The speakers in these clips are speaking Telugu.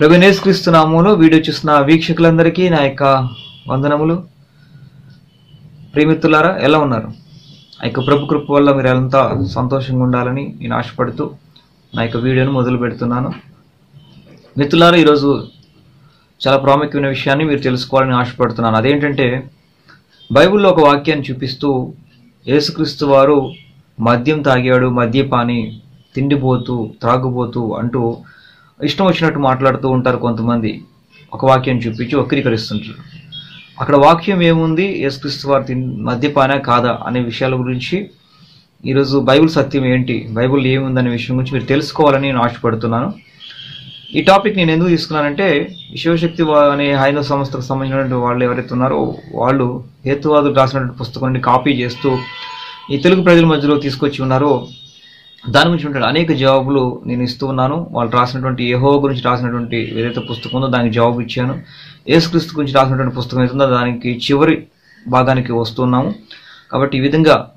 ప్రభు నామములో వీడియో చూసిన వీక్షకులందరికీ నా యొక్క వందనములు. ప్రియమిత్రులారా ఎలా ఉన్నారు? ఆ యొక్క ప్రభు కృప వల్ల మీరు అంతా సంతోషంగా ఉండాలని నేను ఆశపడుతూ నా యొక్క వీడియోను మొదలు పెడుతున్నాను. మిత్రులారా ఈరోజు చాలా ప్రాముఖ్యమైన విషయాన్ని మీరు తెలుసుకోవాలని ఆశపడుతున్నాను. అదేంటంటే బైబిల్లో ఒక వాక్యాన్ని చూపిస్తూ యేసుక్రీస్తు వారు మద్యం తాగాడు మద్యపాని తిండిపోతూ త్రాగుబోతూ అంటూ ఇష్టం వచ్చినట్టు మాట్లాడుతూ ఉంటారు కొంతమంది. ఒక వాక్యం చూపించి వక్రీకరిస్తుంటారు. అక్కడ వాక్యం ఏముంది? యేసుక్రీస్తు వారి మద్యపాన కాదా అనే విషయాల గురించి ఈరోజు బైబిల్ సత్యం ఏంటి? బైబిల్ ఏముందనే విషయం గురించి మీరు తెలుసుకోవాలని నేను ఆశపడుతున్నాను. ఈ టాపిక్ నేను ఎందుకు తీసుకున్నానంటే శివశక్తి అనే హైందవ సంస్థకు సంబంధించినటువంటి వాళ్ళు ఎవరైతే ఉన్నారో వాళ్ళు హేతువాదులు రాసినటువంటి పుస్తకాన్ని కాపీ చేస్తూ ఈ తెలుగు ప్రజల మధ్యలో తీసుకొచ్చి ఉన్నారో దాని గురించి ఉంటాడు. అనేక జవాబులు నేను ఇస్తూ ఉన్నాను. వాళ్ళు రాసినటువంటి యహో గురించి రాసినటువంటి ఏదైతే పుస్తకం ఉందో దానికి జవాబు ఇచ్చాను. ఏసుక్రీస్తు గురించి రాసినటువంటి పుస్తకం ఏదైతుందో దానికి చివరి భాగానికి వస్తున్నాము కాబట్టి ఈ విధంగా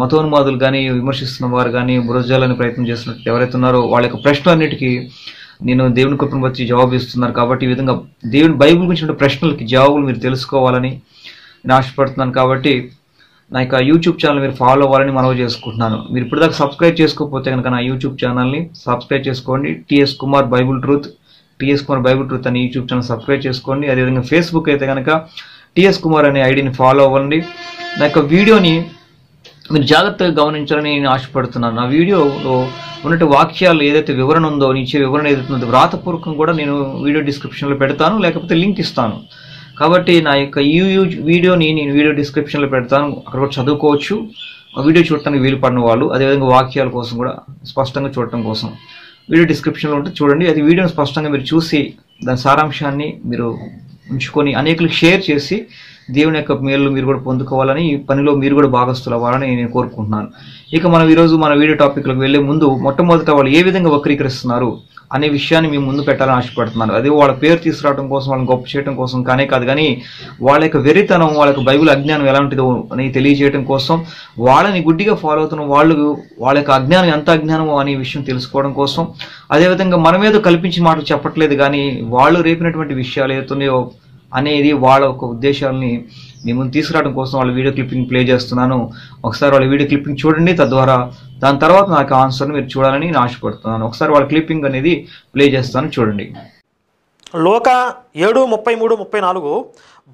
మతోన్మాదులు కానీ విమర్శిస్తున్న వారు కానీ బురజాలని ప్రయత్నం చేస్తున్నట్టు ఎవరైతే ఉన్నారో వాళ్ళ యొక్క ప్రశ్నలన్నిటికీ నేను దేవుని కృపను వచ్చి జవాబు ఇస్తున్నారు. కాబట్టి ఈ విధంగా దేవుని బైబిల్ గురించి ప్రశ్నలకి జవాబులు మీరు తెలుసుకోవాలని నేను ఆశపడుతున్నాను. కాబట్టి నా యొక్క యూట్యూబ్ ఛానల్ మీరు ఫాలో అవ్వాలని మనవి చేసుకుంటున్నాను. మీరు ఇప్పటిదాకా సబ్స్క్రైబ్ చేసుకోకపోతే కనుక నా యూట్యూబ్ ఛానల్ని సబ్స్క్రైబ్ చేసుకోండి. TS Kumar Bible truth TS Kumar Bible truth అనే యూట్యూబ్ ఛానల్ సబ్స్క్రైబ్ చేసుకోండి. అదేవిధంగా ఫేస్బుక్ అయితే కనుక టిఎస్ కుమార్ అనే ఐడిని ఫాలో అవ్వండి. నా యొక్క వీడియోని మీరు జాగ్రత్తగా గమనించాలని నేను ఆశపడుతున్నాను. నా వీడియోలో ఉన్నట్టు వాక్యాలు ఏదైతే వివరణ ఉందో నేను ఇచ్చే వివరణ ఏదైతే ఉందో వ్రాతపూర్వకం కూడా నేను వీడియో డిస్క్రిప్షన్లో పెడతాను. లేకపోతే లింక్ ఇస్తాను. కాబట్టి నా యొక్క యూయూ వీడియోని నేను వీడియో డిస్క్రిప్షన్లో పెడతాను. అక్కడ కూడా చదువుకోవచ్చు. ఆ వీడియో చూడటానికి వీలు పడిన వాళ్ళు అదేవిధంగా వాక్యాల కోసం కూడా స్పష్టంగా చూడటం కోసం. వీడియో డిస్క్రిప్షన్లో ఉంటే చూడండి. అది వీడియోని స్పష్టంగా మీరు చూసి దాని సారాంశాన్ని మీరు ఉంచుకొని అనేకలు షేర్ చేసి దేవుని యొక్క మేలు మీరు కూడా పొందుకోవాలని ఈ పనిలో మీరు కూడా భాగస్తులు అవ్వాలని నేను కోరుకుంటున్నాను. ఇక మనం ఈరోజు మన వీడియో టాపిక్లకు వెళ్ళే ముందు మొట్టమొదట వాళ్ళు ఏ విధంగా వక్రీకరిస్తున్నారు అనే విషయాన్ని మేము ముందు పెట్టాలని ఆశపడుతున్నాను. అది వాళ్ళ పేరు తీసుకురావడం కోసం వాళ్ళని గొప్ప చేయడం కోసం కానే కాదు కానీ వాళ్ళ యొక్క వెరితనం వాళ్ళ యొక్క బైబిల్ అజ్ఞానం ఎలాంటిదో అని తెలియజేయడం కోసం వాళ్ళని గుడ్డిగా ఫాలో అవుతున్న వాళ్ళు వాళ్ళ యొక్క అజ్ఞానం ఎంత అజ్ఞానమో అనే విషయం తెలుసుకోవడం కోసం అదేవిధంగా మనమేదో మీద కల్పించిన మాటలు చెప్పట్లేదు కానీ వాళ్ళు రేపినటువంటి విషయాలు ఏతున్నాయో అనేది వాళ్ళ ఒక ఉద్దేశాలని మేము తీసుకురావడం కోసం వాళ్ళ వీడియో క్లిప్పింగ్ ప్లే చేస్తున్నాను. ఒకసారి వాళ్ళ వీడియో క్లిప్పింగ్ చూడండి తద్వారా దాని తర్వాత నాకు ఆన్సర్ని మీరు చూడాలని నేను ఆశపడుతున్నాను. ఒకసారి వాళ్ళ క్లిప్పింగ్ అనేది ప్లే చేస్తాను చూడండి. లోక ఏడు ముప్పై మూడు ముప్పై నాలుగు.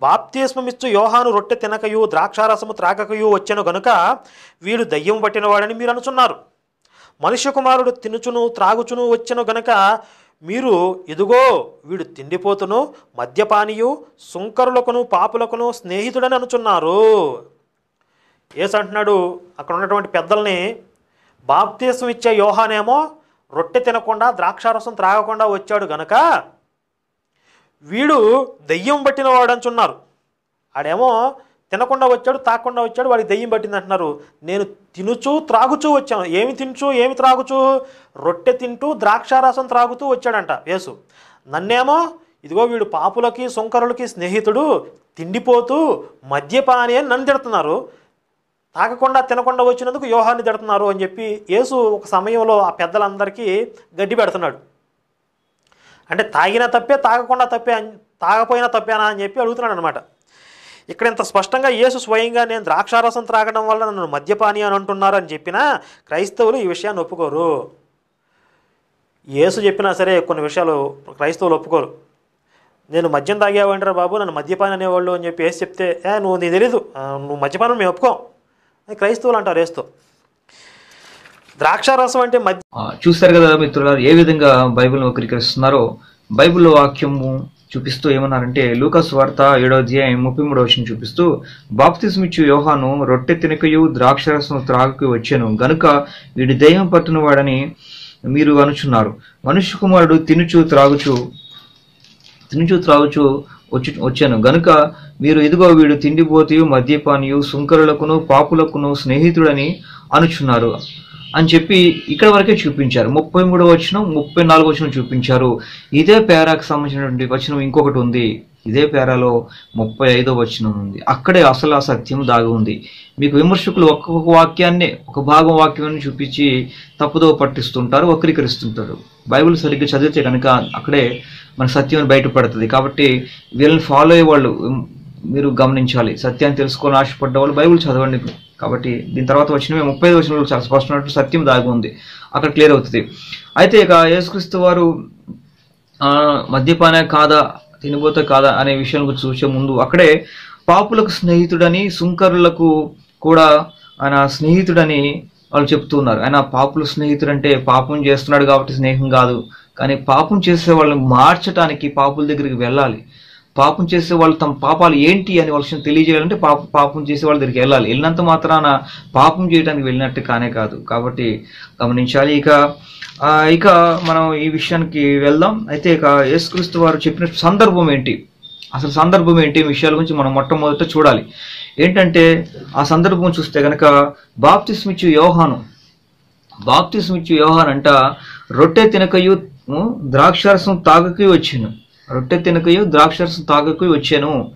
బాప్తిస్మమిచ్చు యోహాను రొట్టె తినకయు ద్రాక్షారసము త్రాగకయు వచ్చెను గనుక వీడు దయ్యం పట్టినవాడని మీరు అనుచున్నారు. మనుష్య కుమారుడు తినుచును త్రాగుచును వచ్చెను గనుక మీరు ఇదిగో వీడు తిండిపోతును మద్యపానీయు సుంకరులకును పాపులకును స్నేహితుడని అనుచున్నారు. ఏసు అంటున్నాడు అక్కడ ఉన్నటువంటి పెద్దల్ని బాప్తీసం ఇచ్చే యోహానేమో రొట్టె తినకుండా ద్రాక్షారసం త్రాగకుండా వచ్చాడు గనక వీడు దెయ్యం పట్టిన వాడు అంటున్నారు ఆడేమో తినకుండా వచ్చాడు తాకుండా వచ్చాడు వాడికి దెయ్యం పట్టింది అంటున్నారు. నేను తినుచు త్రాగుచూ వచ్చాను. ఏమి తినుచు ఏమి త్రాగుచు? రొట్టె తింటూ ద్రాక్షారసం త్రాగుతూ వచ్చాడంట యేసు. నన్నేమో ఇదిగో వీడు పాపులకి సుంకరులకి స్నేహితుడు తిండిపోతూ మద్యపాని అని నన్ను తిడుతున్నారు. తాగకుండా తినకుండా వచ్చినందుకు యోహాన్ని తిడుతున్నారు అని చెప్పి యేసు ఒక సమయంలో ఆ పెద్దలందరికీ గడ్డి పెడుతున్నాడు. అంటే తాగినా తప్పే తాగకుండా తప్పే తాగపోయినా తప్పేనా అని చెప్పి అడుగుతున్నాడు అనమాట ఇక్కడ ఇంత స్పష్టంగా యేసు స్వయంగా నేను ద్రాక్షారసం త్రాగడం వల్ల నన్ను మద్యపాని అని అంటున్నారు అని చెప్పినా క్రైస్తవులు ఈ విషయాన్ని ఒప్పుకోరు. యేసు చెప్పినా సరే కొన్ని విషయాలు క్రైస్తవులు ఒప్పుకోరు. నేను మద్యం తాగేవాడిరా బాబు నన్ను మద్యపాని అనేవాళ్ళు అని చెప్పి వేసి చెప్తే ఏ నువ్వు నీకు తెలీదు. నువ్వు మద్యపానం మేము ఒప్పుకోం. అని క్రైస్తవులు అంటారు వేస్తూ ద్రాక్షారసం అంటే మద్య చూస్తారు కదా మిత్రులారు ఏ విధంగా బైబిల్ను వక్రీకరిస్తున్నారో? బైబిల్ వాక్యము చూపిస్తూ ఏమన్నారంటే లూకాస్ వార్త ఏడో అధ్యాయం ముప్పై మూడో వచ్చిన చూపిస్తూ బాప్తిస్మిచ్చు యోహాను రొట్టె తినకయు ద్రాక్షరసం త్రాగకు వచ్చాను. గనుక వీడి దయ్యం పట్టిన వాడని మీరు అనుచున్నారు. మనుష్య కుమారుడు తినుచు త్రాగుచు తినుచు త్రాగుచు వచ్చి వచ్చాను. గనుక మీరు ఇదిగో వీడు తిండిపోతయు మద్యపానియు సుంకరులకును పాపులకును స్నేహితుడని అనుచున్నారు. అని చెప్పి ఇక్కడ వరకే చూపించారు. ముప్పై మూడో వచనం ముప్పై నాలుగో వచనం చూపించారు. ఇదే పేరాకు సంబంధించినటువంటి వచనం ఇంకొకటి ఉంది. ఇదే పేరాలో ముప్పై ఐదో వచనం ఉంది. అక్కడే అసలు ఆ సత్యం దాగి ఉంది. మీకు విమర్శకులు ఒక్కొక్క వాక్యాన్ని ఒక భాగం వాక్యాన్ని చూపించి తప్పుదో పట్టిస్తుంటారు వక్రీకరిస్తుంటారు. బైబిల్ సరిగ్గా చదివితే కనుక అక్కడే మన సత్యం బయటపడుతుంది. కాబట్టి వీళ్ళని ఫాలో అయ్యే వాళ్ళు మీరు గమనించాలి. సత్యాన్ని తెలుసుకోవాలని ఆశపడ్డ వాళ్ళు బైబిల్ చదవండి. కాబట్టి దీని తర్వాత వచ్చిన ముప్పై వచనంలో చాలా స్పష్టమైనట్టు సత్యం దాగి ఉంది. అక్కడ క్లియర్ అవుతుంది. అయితే ఇక యేసుక్రీస్తు వారు మద్యపానే మద్యపాన కాదా తినిపోతే కాదా అనే విషయం గురించి చూసే ముందు అక్కడే పాపులకు స్నేహితుడని సుంకరులకు కూడా ఆయన స్నేహితుడని వాళ్ళు చెప్తున్నారు ఆయన పాపుల స్నేహితుడు అంటే పాపం చేస్తున్నాడు కాబట్టి స్నేహం కాదు. కానీ పాపం చేసే వాళ్ళని మార్చడానికి పాపుల దగ్గరికి వెళ్ళాలి. పాపం చేసే వాళ్ళు తమ పాపాలు ఏంటి అని వాళ్ళకి తెలియజేయాలంటే పాప పాపం చేసే వాళ్ళ దగ్గరికి వెళ్ళాలి. వెళ్ళినంత మాత్రాన పాపం చేయడానికి వెళ్ళినట్టు కానే కాదు. కాబట్టి గమనించాలి. ఇక ఇక మనం ఈ విషయానికి వెళ్దాం. అయితే ఇక యేసుక్రీస్తు వారు చెప్పిన సందర్భం ఏంటి? అసలు సందర్భం ఏంటి? విషయాల గురించి మనం మొట్టమొదట చూడాలి. ఏంటంటే ఆ సందర్భం చూస్తే కనుక బాప్తిస్మిచ్చు యోహాను. బాప్తిస్మిచ్చు యోహాన్ అంట రొట్టె తినకయు ద్రాక్షారసం తాగకి వచ్చాను రొట్టె తినకయు ద్రాక్షరసం తాగకి వచ్చాను.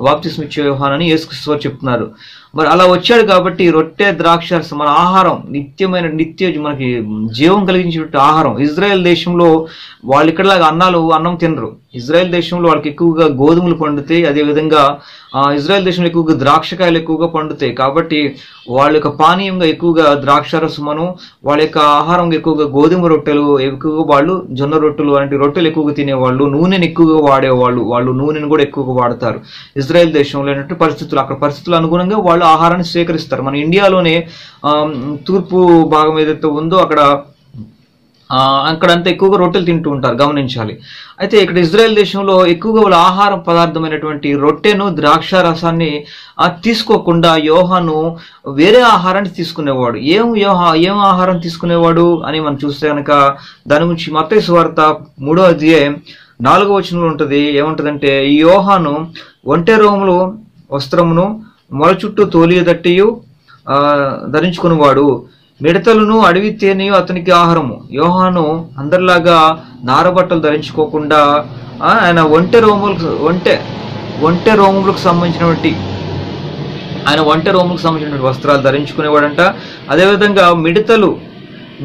బాప్తిస్మిచ్చు ఇచ్చే అని యేసుక్రీస్తు చెప్తున్నారు. మరి అలా వచ్చాడు కాబట్టి రొట్టె ద్రాక్షరసం మన ఆహారం నిత్యమైన నిత్య మనకి జీవం కలిగించేటువంటి ఆహారం. ఇజ్రాయెల్ దేశంలో వాళ్ళు ఇక్కడలాగా అన్నాలు అన్నం తినరు. ఇజ్రాయెల్ దేశంలో వాళ్ళకి ఎక్కువగా గోధుమలు పండుతాయి అదేవిధంగా ఇజ్రాయెల్ దేశంలో ఎక్కువగా ద్రాక్షకాయలు ఎక్కువగా పండుతాయి. కాబట్టి వాళ్ళ యొక్క పానీయంగా ఎక్కువగా ద్రాక్ష రసమును వాళ్ళ యొక్క ఆహారం ఎక్కువగా గోధుమ రొట్టెలు ఎక్కువగా వాళ్ళు జొన్న రొట్టెలు అలాంటి రొట్టెలు ఎక్కువగా తినేవాళ్ళు నూనెను ఎక్కువగా వాడేవాళ్ళు వాళ్ళు నూనెను కూడా ఎక్కువగా వాడతారు. ఇజ్రాయెల్ దేశంలో ఏంటంటే పరిస్థితులు అక్కడ పరిస్థితులు అనుగుణంగా వాళ్ళు ఆహారాన్ని స్వీకరిస్తారు. మన ఇండియాలోనే తూర్పు భాగం ఏదైతే ఉందో అక్కడ అక్కడ అక్కడంతా ఎక్కువగా రొట్టెలు తింటూ ఉంటారు గమనించాలి. అయితే ఇక్కడ ఇజ్రాయెల్ దేశంలో ఎక్కువగా వాళ్ళ ఆహార పదార్థమైనటువంటి రొట్టెను ద్రాక్ష రసాన్ని తీసుకోకుండా యోహాను వేరే ఆహారాన్ని తీసుకునేవాడు. ఏం యోహా ఏం ఆహారం తీసుకునేవాడు అని మనం చూస్తే కనుక దాని గురించి మత్తయి సువార్త మూడో అధ్యాయం నాలుగో వచనంలో ఉంటుంది. ఏముంటుందంటే ఈ యోహాను ఒంటె రోములు వస్త్రమును మొల చుట్టూ తోలియదట్టియు ధరించుకునేవాడు. మిడతలను అడవి తేనెయు అతనికి ఆహారము. యోహాను అందరిలాగా నారబట్టలు ధరించుకోకుండా ఆయన ఒంటె రోములకు ఒంటె ఒంటె రోములకు సంబంధించినటువంటి ఆయన ఒంటె రోములకు సంబంధించినటువంటి వస్త్రాలు ధరించుకునేవాడంట. అదేవిధంగా మిడతలు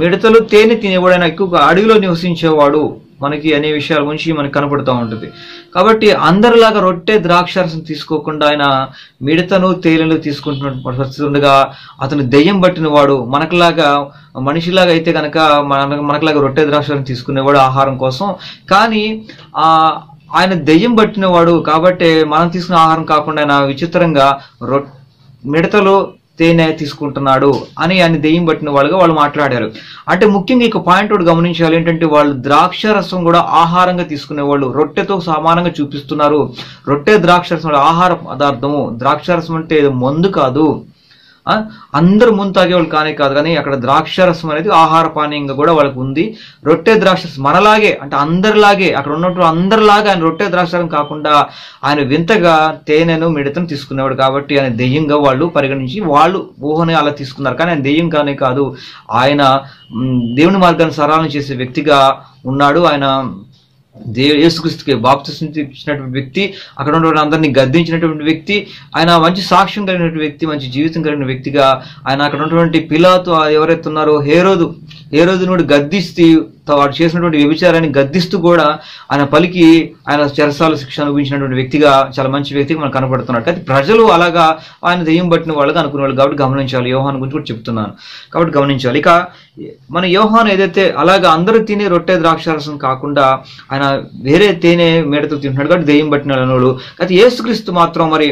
మిడతలు తేనె తినేవాడు ఆయన ఎక్కువగా అడవిలో నివసించేవాడు. మనకి అనే విషయాల గురించి మనకి కనపడుతూ ఉంటుంది. కాబట్టి అందరిలాగా రొట్టె ద్రాక్షరసం తీసుకోకుండా ఆయన మిడతను తేనెలు తీసుకుంటున్న పరిస్థితి ఉండగా అతను దెయ్యం పట్టిన వాడు మనకులాగా మనిషిలాగా అయితే కనుక మన మనకులాగా రొట్టె ద్రాక్షారసం తీసుకునేవాడు ఆహారం కోసం. కానీ ఆ ఆయన దెయ్యం పట్టినవాడు కాబట్టి మనం తీసుకున్న ఆహారం కాకుండా ఆయన విచిత్రంగా రొ మిడతలు తేనె తీసుకుంటున్నాడు అని ఆయన దెయ్యం పట్టిన వాళ్ళుగా వాళ్ళు మాట్లాడారు. అంటే ముఖ్యంగా ఇక పాయింట్ ఒకటి గమనించాలి ఏంటంటే వాళ్ళు ద్రాక్ష రసం కూడా ఆహారంగా తీసుకునే వాళ్ళు. రొట్టెతో సమానంగా చూపిస్తున్నారు. రొట్టె ద్రాక్ష రసం ఆహార పదార్థము. ద్రాక్ష రసం అంటే మందు కాదు. అందరూ ముందు తాగేవాళ్ళు కానే కాదు కానీ అక్కడ ద్రాక్ష రసం అనేది ఆహార పానీయంగా కూడా వాళ్ళకి ఉంది. రొట్టె ద్రాక్షరసం మనలాగే అంటే అందరిలాగే అక్కడ ఉన్నట్టు అందరిలాగా ఆయన రొట్టె ద్రాక్షరసం కాకుండా ఆయన వింతగా తేనెను మిడతను తీసుకునేవాడు కాబట్టి ఆయన దెయ్యంగా వాళ్ళు పరిగణించి వాళ్ళు ఊహని అలా తీసుకున్నారు. కానీ ఆయన దెయ్యం కానే కాదు. ఆయన దేవుని మార్గాన్ని సరళం చేసే వ్యక్తిగా ఉన్నాడు. ఆయన దే యేసుక్రీస్తుకి బాప్తిస్మ ఇచ్చినటువంటి వ్యక్తి అక్కడ ఉన్న అందరినీ గద్దించినటువంటి వ్యక్తి ఆయన మంచి సాక్ష్యం కలిగినటువంటి వ్యక్తి మంచి జీవితం కలిగిన వ్యక్తిగా ఆయన అక్కడ ఉన్నటువంటి పిలాతో ఎవరైతే ఉన్నారో హేరోదు హేరోదునుడు గద్దిస్తూ వాడు చేసినటువంటి వ్యభిచారాన్ని గద్దిస్తూ కూడా ఆయన పలికి ఆయన చెరసాలు శిక్ష అనుభవించినటువంటి వ్యక్తిగా చాలా మంచి వ్యక్తిగా మనకు కనపడుతున్నాడు అయితే ప్రజలు అలాగా ఆయన దెయ్యం పట్టిన వాళ్ళగా అనుకునేవాళ్ళు కాబట్టి గమనించాలి. యోహాన్ గురించి కూడా చెప్తున్నాను. కాబట్టి గమనించాలి. ఇక మన యోహాన్ ఏదైతే అలాగా అందరూ తినే రొట్టె ద్రాక్షారసం కాకుండా ఆయన వేరే తేనె మేడతో తింటున్నాడు కాబట్టి దెయ్యం పట్టిన వాళ్ళు అయితే ఏసుక్రీస్తు మాత్రం మరి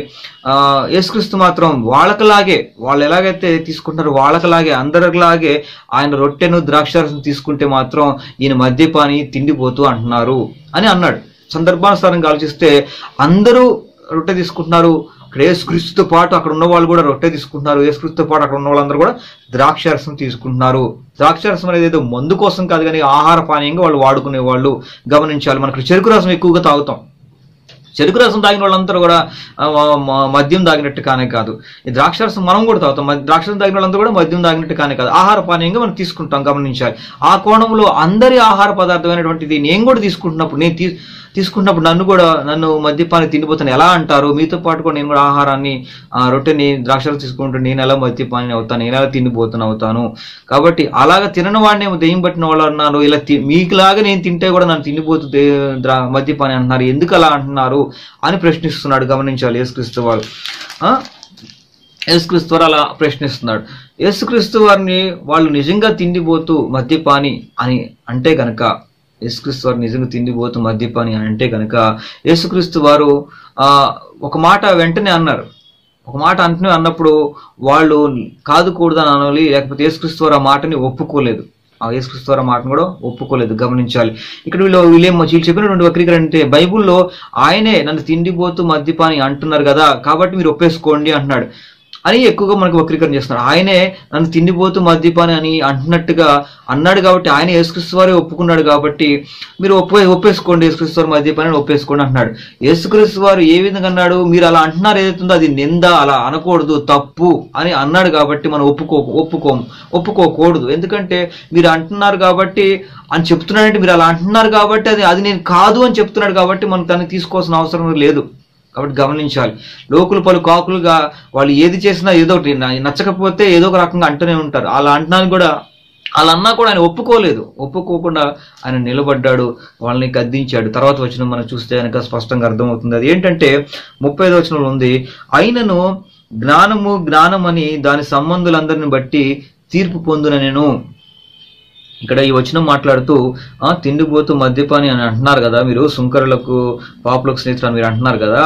ఏసుక్రీస్తు యేసుక్రీస్తు మాత్రం వాళ్ళకలాగే వాళ్ళు ఎలాగైతే తీసుకుంటున్నారో వాళ్ళకలాగే అందరిలాగే ఆయన రొట్టెను ద్రాక్షారసం తీసుకుంటే మాత్రం ఈయన మద్యపాని తిండిపోతూ అంటున్నారు అని అన్నాడు. సందర్భానుసారంగా ఆలోచిస్తే అందరూ రొట్టె తీసుకుంటున్నారు. ఇక్కడ యేసుక్రీస్తుతో పాటు అక్కడ ఉన్న వాళ్ళు కూడా రొట్టె తీసుకుంటున్నారు. యేసుక్రీస్తుతో పాటు అక్కడ ఉన్న వాళ్ళందరూ కూడా ద్రాక్షారసం తీసుకుంటున్నారు. ద్రాక్షారసం అనేది ఏదో మందు కోసం కాదు కానీ ఆహార పానీయంగా వాళ్ళు వాడుకునే వాళ్ళు గమనించాలి. మనకు చెరుకు రసం ఎక్కువగా తాగుతాం. చెరుకు రసం తాగిన వాళ్ళందరూ కూడా మద్యం తాగినట్టు కానే కాదు. ఈ ద్రాక్షరసం మనం కూడా తాగుతాం. ద్రాక్షరసం తాగిన వాళ్ళందరూ కూడా మద్యం తాగినట్టు కానే కాదు. ఆహార పానీయంగా మనం తీసుకుంటాం గమనించాలి. ఆ కోణంలో అందరి ఆహార పదార్థమైనటువంటిది నేను కూడా తీసుకుంటున్నప్పుడు నేను తీసుకున్నప్పుడు నన్ను కూడా నన్ను మద్యపాన్ని తిండిపోతాను. ఎలా అంటారు? మీతో పాటు కూడా నేను కూడా ఆహారాన్ని ఆ, రొట్టెని ద్రాక్షలు తీసుకుంటూ నేను ఎలా మద్యపాని అవుతాను? నేను ఎలా తిండిపోతాను అవుతాను? కాబట్టి అలాగా తినని వాడిని దెయ్యం పట్టిన వాళ్ళు అన్నారు. ఇలా తి- మీకులాగా నేను తింటే కూడా నన్ను తిండిపోతూ మద్యపాని అంటున్నారు. ఎందుకు అలా అంటున్నారు అని ప్రశ్నిస్తున్నాడు గమనించాలి యేసుక్రీస్తు వాళ్ళు యేసుక్రీస్తు వారు అలా ప్రశ్నిస్తున్నాడు. యేసుక్రీస్తు వారిని వాళ్ళు నిజంగా తిండిపోతూ మద్యపాని అని అంటే గనక యేసుక్రీస్తు వారు నిజంగా తిండిపోతూ మద్యపాని అని అంటే కనుక యేసుక్రీస్తు వారు ఒక మాట వెంటనే అన్నారు. ఒక మాట అంటనే అన్నప్పుడు వాళ్ళు కాదు కూడదని అనాలి లేకపోతే యేసుక్రీస్తు వారు ఆ మాటని ఒప్పుకోలేదు. ఆ యేసుక్రీస్తు వారు ఆ మాటను కూడా ఒప్పుకోలేదు గమనించాలి. ఇక్కడ వీళ్ళు వీళ్ళేమో వీళ్ళు చెప్పినటువంటి వక్రీకరణ అంటే బైబుల్లో ఆయనే నన్ను తిండిపోతూ మద్యపాని అంటున్నారు కదా కాబట్టి మీరు ఒప్పేసుకోండి అంటున్నాడు. అని ఎక్కువగా మనకు వక్రీకరణ చేస్తున్నారు. ఆయనే నన్ను తిండిపోతూ మద్యపాని అని అంటున్నట్టుగా అన్నాడు కాబట్టి ఆయన యేసుక్రీస్తు వారే ఒప్పుకున్నాడు కాబట్టి మీరు ఒప్పే ఒప్పేసుకోండి యేసుక్రీస్తు వారు మద్యపాని అని ఒప్పేసుకోండి అంటున్నాడు. యేసుక్రీస్తు వారు ఏ విధంగా అన్నాడు? మీరు అలా అంటున్నారు ఏదైతుందో అది నింద అలా అనకూడదు తప్పు అని అన్నాడు కాబట్టి మనం ఒప్పుకో ఒప్పుకోము ఒప్పుకోకూడదు. ఎందుకంటే మీరు అంటున్నారు కాబట్టి అని చెప్తున్నాడంటే మీరు అలా అంటున్నారు కాబట్టి అది అది నేను కాదు అని చెప్తున్నాడు కాబట్టి మనం దాన్ని తీసుకోవాల్సిన అవసరం లేదు. కాబట్టి గమనించాలి. లోకులు పలు కాకులుగా వాళ్ళు ఏది చేసినా ఏదో ఒకటి నచ్చకపోతే ఏదో ఒక రకంగా అంటూనే ఉంటారు. అలా అంటున్నాను కూడా అలా అన్నా కూడా ఆయన ఒప్పుకోలేదు. ఒప్పుకోకుండా ఆయన నిలబడ్డాడు వాళ్ళని గద్దించాడు. తర్వాత వచ్చిన మనం చూస్తే కనుక స్పష్టంగా అర్థమవుతుంది. అది ఏంటంటే ముప్పై ఐదు వచనంలో ఉంది అయినను జ్ఞానము జ్ఞానమని దాని సంబంధులందరిని బట్టి తీర్పు పొందున నేను ఇక్కడ ఈ వచనం మాట్లాడుతూ ఆ తిండిపోతూ మద్యపాని అని అంటున్నారు కదా మీరు సుంకరులకు పాపులకు స్నేహితులు అని మీరు అంటున్నారు కదా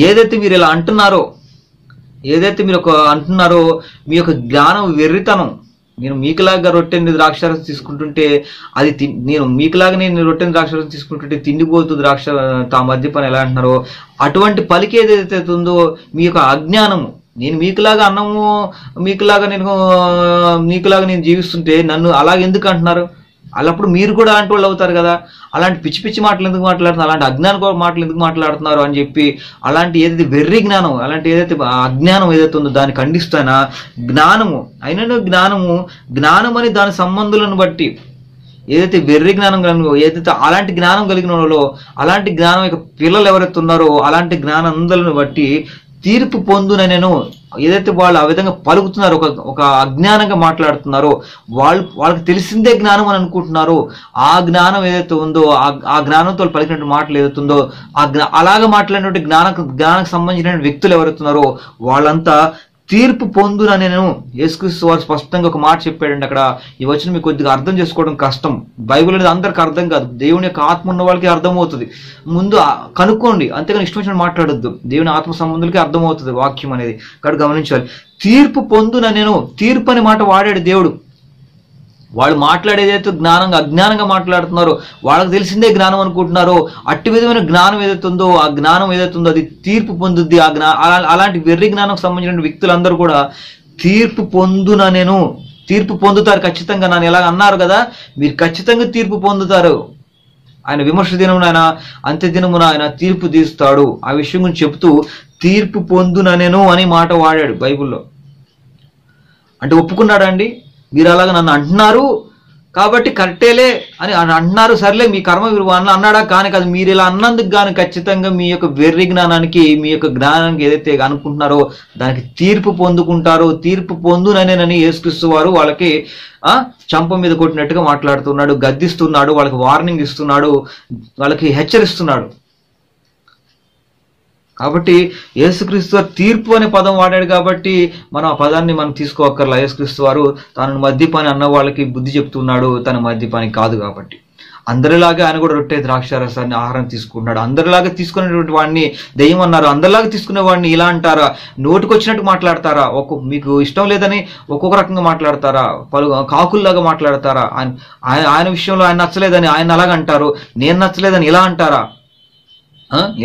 ఏదైతే మీరు ఇలా అంటున్నారో ఏదైతే మీరు ఒక అంటున్నారో మీ యొక్క జ్ఞానం వెర్రితనం. నేను మీకులాగా రొట్టెని ద్రాక్షారసం తీసుకుంటుంటే అది తి- నేను మీకులాగా నేను రొట్టెని ద్రాక్షారసం తీసుకుంటుంటే తిండిపోతూ ద్రాక్ష తా మద్యపాన్ని ఎలా అంటున్నారో అటువంటి పలికి ఏదైతే ఉందో మీ యొక్క అజ్ఞానము నేను మీకులాగా అన్నము మీకులాగా నేను మీకులాగా నేను జీవిస్తుంటే నన్ను అలాగ ఎందుకు అంటున్నారు? అలాప్పుడు మీరు కూడా అలాంటి వాళ్ళు అవుతారు కదా. అలాంటి పిచ్చి పిచ్చి మాటలు ఎందుకు మాట్లాడుతున్నారు? అలాంటి అజ్ఞాన మాటలు ఎందుకు మాట్లాడుతున్నారు అని చెప్పి అలాంటి ఏదైతే వెర్రి జ్ఞానం అలాంటి ఏదైతే అజ్ఞానం ఏదైతే ఉందో దాన్ని ఖండిస్తానా జ్ఞానము అయినను జ్ఞానము జ్ఞానం అని దాని సంబంధులను బట్టి ఏదైతే వెర్రి జ్ఞానం కలిగిన ఏదైతే అలాంటి జ్ఞానం కలిగిన వాళ్ళో అలాంటి జ్ఞానం యొక్క పిల్లలు ఎవరైతే ఉన్నారో అలాంటి జ్ఞానం బట్టి తీర్పు పొందున నేను ఏదైతే వాళ్ళు ఆ విధంగా పలుకుతున్నారో ఒక ఒక అజ్ఞానంగా మాట్లాడుతున్నారో వాళ్ళు వాళ్ళకి తెలిసిందే జ్ఞానం అని అనుకుంటున్నారో ఆ జ్ఞానం ఏదైతే ఉందో ఆ జ్ఞానంతో వాళ్ళు పలికినట్టు మాటలు ఏదైతే ఉందో ఆ జ్ఞా అలాగ మాట్లాడినటువంటి జ్ఞాన జ్ఞానానికి సంబంధించిన వ్యక్తులు ఎవరైతున్నారో వాళ్ళంతా తీర్పు పొందున నేను యేసుక్రీస్తు వారు స్పష్టంగా ఒక మాట చెప్పాడండి. అక్కడ ఈ వచ్చిన మీకు కొద్దిగా అర్థం చేసుకోవడం కష్టం. బైబిల్ అనేది అందరికి అర్థం కాదు. దేవుని యొక్క ఆత్మ ఉన్న వాళ్ళకి అర్థమవుతుంది. ముందు కనుక్కోండి. అంతేగాని ఇష్టం వచ్చిన మాట్లాడొద్దు. దేవుని ఆత్మ సంబంధులకి అర్థమవుతుంది వాక్యం అనేది. ఇక్కడ గమనించాలి. తీర్పు పొందున నేను తీర్పు అనే మాట వాడాడు దేవుడు. వాళ్ళు మాట్లాడేది అయితే జ్ఞానంగా అజ్ఞానంగా మాట్లాడుతున్నారో. వాళ్ళకి తెలిసిందే జ్ఞానం అనుకుంటున్నారో. అట్టి విధమైన జ్ఞానం ఏదైతే ఉందో ఆ జ్ఞానం ఏదైతే ఉందో అది తీర్పు పొందుద్ది. ఆ జ్ఞా అలా- అలాంటి వెర్రి జ్ఞానం సంబంధించిన వ్యక్తులందరూ కూడా తీర్పు పొందున నేను తీర్పు పొందుతారు ఖచ్చితంగా. నన్ను ఎలా అన్నారు కదా మీరు ఖచ్చితంగా తీర్పు పొందుతారు. ఆయన విమర్శ దినమున ఆయన అంత్య దినమున ఆయన తీర్పు తీస్తాడు ఆ విషయం గురించి చెప్తూ తీర్పు పొందున నేను అని మాట వాడాడు బైబిల్లో. అంటే ఒప్పుకున్నాడండి మీరు అలాగ నన్ను అంటున్నారు కాబట్టి కరెక్టేలే అని అంటున్నారు. సర్లే మీ కర్మ మీరు అన్న అన్నాడా? కానీ కాదు మీరు ఇలా అన్నందుకు కానీ ఖచ్చితంగా మీ యొక్క వెర్రి జ్ఞానానికి మీ యొక్క జ్ఞానానికి ఏదైతే అనుకుంటున్నారో దానికి తీర్పు పొందుకుంటారో తీర్పు పొందుననేనని యేసుక్రీస్తు వారు వాళ్ళకి చంప మీద కొట్టినట్టుగా మాట్లాడుతున్నాడు గద్దిస్తున్నాడు వాళ్ళకి వార్నింగ్ ఇస్తున్నాడు వాళ్ళకి హెచ్చరిస్తున్నాడు. కాబట్టి యేసుక్రీస్తు తీర్పు అనే పదం వాడాడు కాబట్టి మనం ఆ పదాన్ని మనం తీసుకోక్కర్లా. యేసుక్రీస్తు వారు తనను మద్యపాని అన్న వాళ్ళకి బుద్ధి చెప్తున్నాడు తన మద్యపాని కాదు కాబట్టి. అందరిలాగా ఆయన కూడా రొట్టె ద్రాక్షారసాన్ని ఆహారం తీసుకుంటున్నాడు. అందరిలాగా తీసుకునేటువంటి వాడిని దెయ్యం అన్నారు. అందరిలాగా తీసుకునే వాడిని ఇలా అంటారా? నోటికొచ్చినట్టు మాట్లాడతారా? ఒక్కొక్క మీకు ఇష్టం లేదని ఒక్కొక్క రకంగా మాట్లాడతారా? పలు కాకుల్లాగా మాట్లాడతారా? ఆయన ఆయన ఆయన విషయంలో ఆయన నచ్చలేదని ఆయన అలాగ అంటారు. నేను నచ్చలేదని ఇలా అంటారా?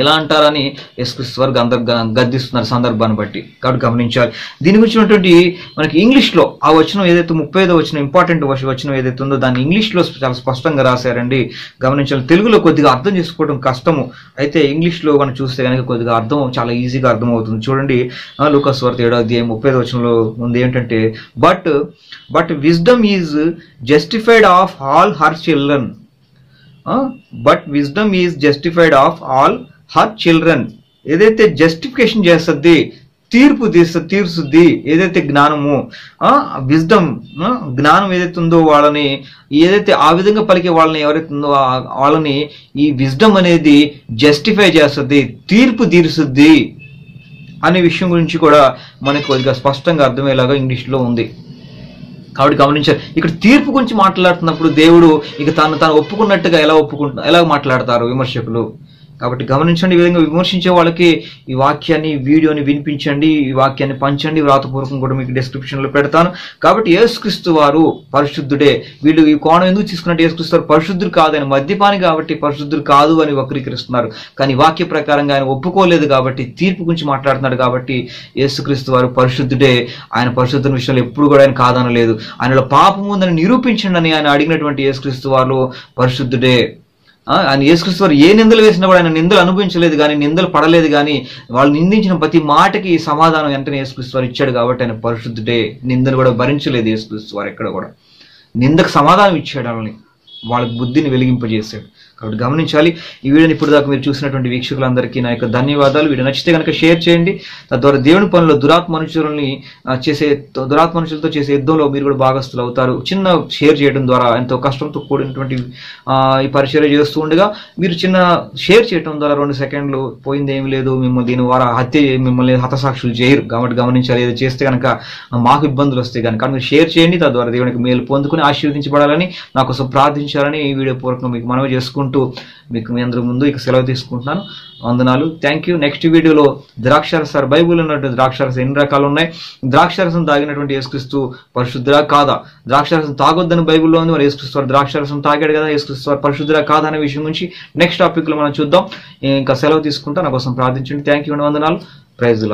ఎలా అంటారని యేసుక్రీస్తు వారు గంధ గద్దిస్తున్నారు సందర్భాన్ని బట్టి కాబట్టి గమనించాలి. దీని గురించినటువంటి మనకి ఇంగ్లీష్లో ఆ వచనం ఏదైతే ముప్పై ఐదో వచ్చిన ఇంపార్టెంట్ వచనం ఏదైతే ఉందో దాన్ని ఇంగ్లీష్లో చాలా స్పష్టంగా రాశారండి. గమనించాలి. తెలుగులో కొద్దిగా అర్థం చేసుకోవడం కష్టము. అయితే ఇంగ్లీష్లో మనం చూస్తే కనుక కొద్దిగా అర్థం చాలా ఈజీగా అర్థమవుతుంది. చూడండి లూకస్ వార్త ఏడో అధ్యాయం ముప్పై ఐదో వచనంలో ఉంది. ఏంటంటే but but wisdom is justified of all her children. But wisdom is justified of all her children ఏదైతే జస్టిఫికేషన్ చేస్తుంది తీర్పు తీర్చ తీర్చుద్ది ఏదైతే జ్ఞానము విజ్డమ్ జ్ఞానం ఏదైతే ఉందో వాళ్ళని ఏదైతే ఆ విధంగా పలికే వాళ్ళని ఎవరైతే ఉందో వాళ్ళని ఈ విజ్డమ్ అనేది జస్టిఫై చేస్తుంది తీర్పు తీరుస్తుంది అనే విషయం గురించి కూడా మనకు కొద్దిగా స్పష్టంగా అర్థమయ్యేలాగా ఇంగ్లీష్లో ఉంది. కాబట్టి గమనించారు. ఇక్కడ తీర్పు గురించి మాట్లాడుతున్నప్పుడు దేవుడు ఇక తాను తాను ఒప్పుకున్నట్టుగా ఎలా ఒప్పుకుంటు ఎలా మాట్లాడతారు విమర్శకులు? కాబట్టి గమనించండి ఈ విధంగా విమర్శించే వాళ్ళకి ఈ వాక్యాన్ని వీడియోని వినిపించండి ఈ వాక్యాన్ని పంచండి. వ్రాతపూర్వకం కూడా మీకు డిస్క్రిప్షన్లో పెడతాను. కాబట్టి యేసుక్రీస్తు వారు పరిశుద్ధుడే. వీళ్ళు ఈ కోణం ఎందుకు తీసుకున్నట్టు యేసుక్రీస్తు వారు పరిశుద్ధుడు కాదు ఆయన మద్యపాని కాబట్టి పరిశుద్ధుడు కాదు అని వక్రీకరిస్తున్నారు. కానీ వాక్య ప్రకారంగా ఆయన ఒప్పుకోలేదు కాబట్టి తీర్పు గురించి మాట్లాడుతున్నాడు కాబట్టి యేసుక్రీస్తు వారు పరిశుద్ధుడే. ఆయన పరిశుద్ధుని విషయంలో ఎప్పుడు కూడా ఆయన కాదనలేదు. ఆయనలో పాపం ఉందని నిరూపించండి అని ఆయన అడిగినటువంటి యేసుక్రీస్తు వారు పరిశుద్ధుడే. ఆయన యేసుక్రీస్తు వారు ఏ నిందలు వేసినా కూడా ఆయన నిందలు అనుభవించలేదు కానీ నిందలు పడలేదు కానీ వాళ్ళు నిందించిన ప్రతి మాటకి సమాధానం వెంటనే యేసుక్రీస్తు వారు ఇచ్చాడు కాబట్టి ఆయన పరిశుద్ధుడే. నిందలు కూడా భరించలేదు యేసుక్రీస్తు వారు ఎక్కడ కూడా. నిందకు సమాధానం ఇచ్చాడు వాళ్ళని. వాళ్ళకి బుద్ధిని వెలిగింపజేశాడు. కాబట్టి గమనించాలి. ఈ వీడియోని ఇప్పుడు దాకా మీరు చూసినటువంటి వీక్షకులందరికీ నా యొక్క ధన్యవాదాలు. వీడియో నచ్చితే కనుక షేర్ చేయండి. తద్వారా దేవుని పనులు దురాత్మనుషులని చేసే దురాత్మనుషులతో చేసే యుద్ధంలో మీరు కూడా భాగస్తులు అవుతారు. చిన్న షేర్ చేయడం ద్వారా ఎంతో కష్టంతో కూడినటువంటి ఈ పరిచయం చేస్తూ ఉండగా మీరు చిన్న షేర్ చేయడం ద్వారా రెండు సెకండ్లు పోయింది ఏమి లేదు. మిమ్మల్ని దీని ద్వారా హత్య మిమ్మల్ని హతసాక్షులు చేయరు. కాబట్టి గమనించాలి. ఏదో చేస్తే కనుక మాకు ఇబ్బందులు వస్తాయి కనుక. మీరు షేర్ చేయండి. తద్వారా దేవునికి మేలు పొందుకుని ఆశీర్వదించబడాలని నా కోసం ప్రార్థించాలని ఈ వీడియో పూర్వకంగా మీకు మనవి చేసుకుంటూ మీకు మీ అందరి ముందు ఇక సెలవు తీసుకుంటున్నాను. వందనాలు. థ్యాంక్ యూ నెక్స్ట్ వీడియోలో ద్రాక్షారసారు బైబుల్ ఉన్నటువంటి ద్రాక్షారసం ఎన్ని రకాలు ఉన్నాయి? ద్రాక్షారసం తాగినటువంటి యేసుక్రీస్తు పరిశుద్ధురా కాదా? ద్రాక్షరసం తాగొద్దని బైబిల్లో ఉంది. మరి యేసుక్రీస్తు ద్రాక్షరసం తాగాడు కదా? యేసుక్రీస్తు వారు పరిశుద్ధురా కాదా అనే విషయం గురించి నెక్స్ట్ టాపిక్లో మనం చూద్దాం. ఇంకా సెలవు తీసుకుంటా. నా కోసం ప్రార్థించండి. థ్యాంక్ యూ వందనాలు. ప్రైజ్